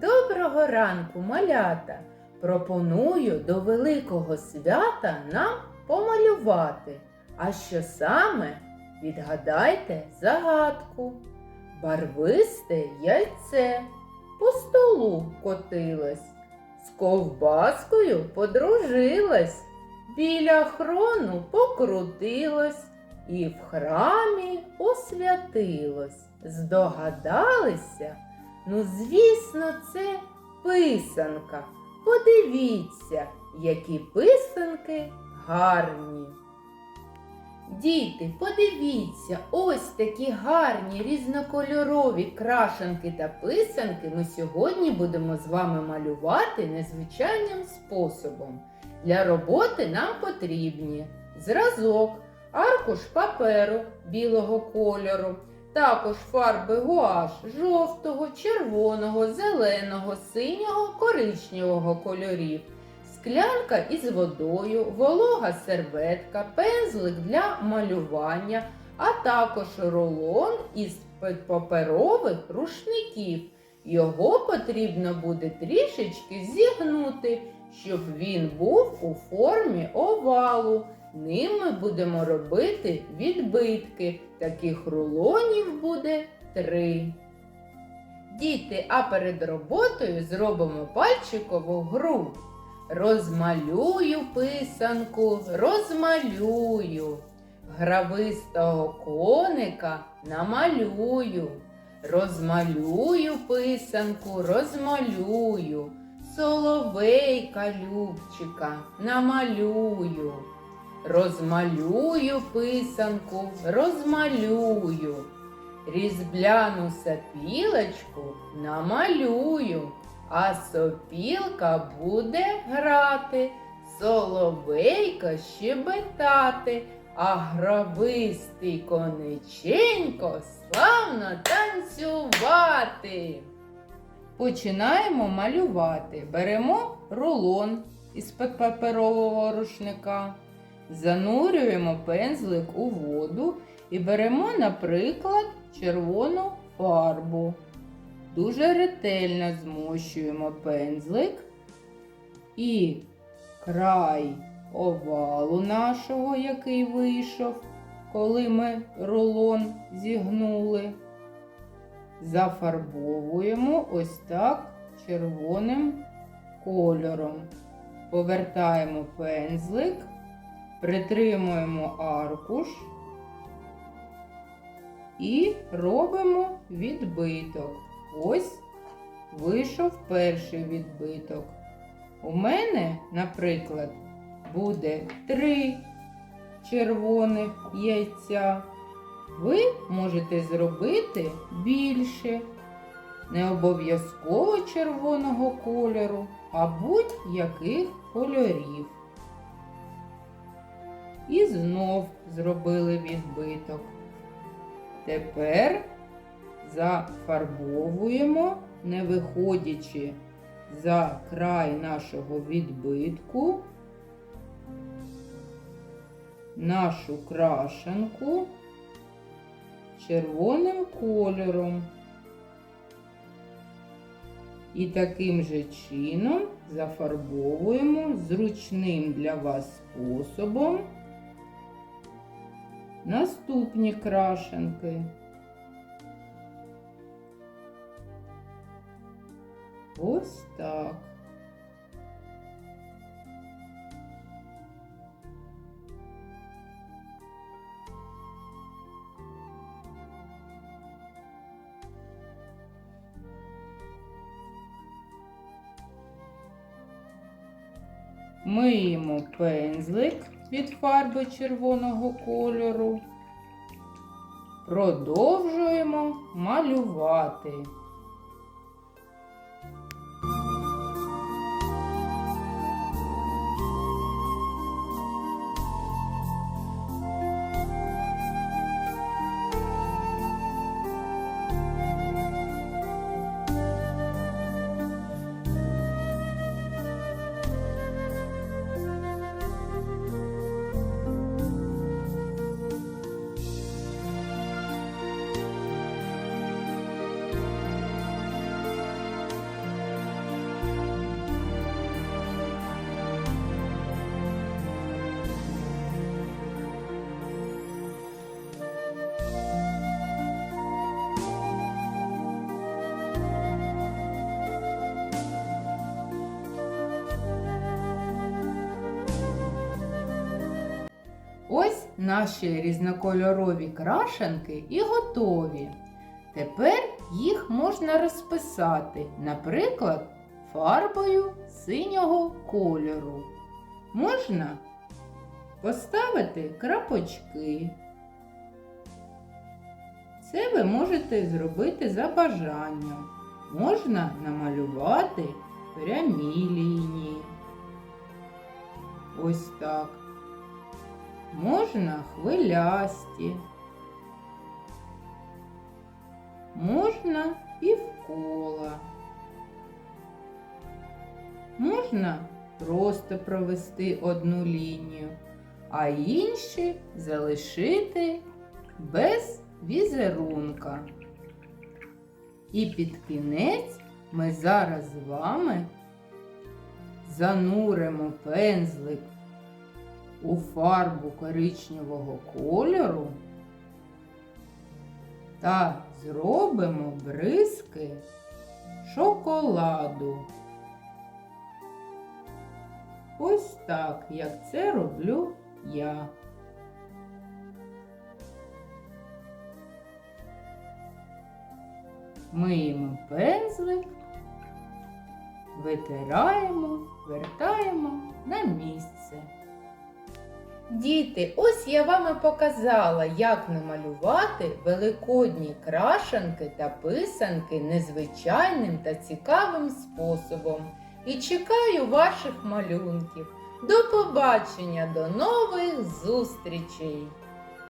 Доброго ранку, малята! Пропоную до великого свята нам помалювати. А що саме? Відгадайте загадку. Барвисте яйце по столу котилось, з ковбаскою подружилась, біля хрону покрутилось і в храмі освятилось. Здогадалися? Ну, звісно, це писанка. Подивіться, які писанки гарні. Діти, подивіться, ось такі гарні різнокольорові крашенки та писанки ми сьогодні будемо з вами малювати незвичайним способом. Для роботи нам потрібні зразок, аркуш паперу білого кольору, також фарби гуаш жовтого, червоного, зеленого, синього, коричневого кольорів, склянка із водою, волога серветка, пензлик для малювання, а також рулон із паперових рушників. Його потрібно буде трішечки зігнути, щоб він був у формі овалу. Ним ми будемо робити відбитки. Таких рулонів буде три. Діти, а перед роботою зробимо пальчикову гру. Розмалюю писанку, розмалюю. Гравистого коника намалюю. Розмалюю писанку, розмалюю. Соловейка Любчика намалюю. Розмалюю писанку, розмалюю. Різбляну сапілочку намалюю, а сопілка буде грати, соловейка щебетати, а гравистий кониченько славно танцювати. Починаємо малювати. Беремо рулон із-під паперового рушника. Занурюємо пензлик у воду і беремо, наприклад, червону фарбу. Дуже ретельно змощуємо пензлик і край овалу нашого, який вийшов, коли ми рулон зігнули. Зафарбовуємо ось так червоним кольором. Повертаємо пензлик. Притримуємо аркуш і робимо відбиток. Ось вийшов перший відбиток. У мене, наприклад, буде три червоних яйця. Ви можете зробити більше, не обов'язково червоного кольору, а будь-яких кольорів. І знов зробили відбиток. Тепер зафарбовуємо, не виходячи за край нашого відбитку, нашу крашенку червоним кольором. І таким же чином зафарбовуємо зручним для вас способом наступні крашенки. Ось так. Миємо пензлик від фарби червоного кольору. Продовжуємо малювати. Наші різнокольорові крашенки і готові. Тепер їх можна розписати, наприклад, фарбою синього кольору. Можна поставити крапочки. Це ви можете зробити за бажанням. Можна намалювати прямі лінії. Ось так. Можна хвилясті. Можна півкола. Можна просто провести одну лінію, а інші залишити без візерунка. І під кінець ми зараз з вами зануримо пензлик у фарбу коричневого кольору та зробимо бризки шоколаду. Ось так, як це роблю я. Миємо пензлик, витираємо, вертаємо на місце. Діти, ось я вам і показала, як намалювати великодні крашенки та писанки незвичайним та цікавим способом. І чекаю ваших малюнків. До побачення, до нових зустрічей!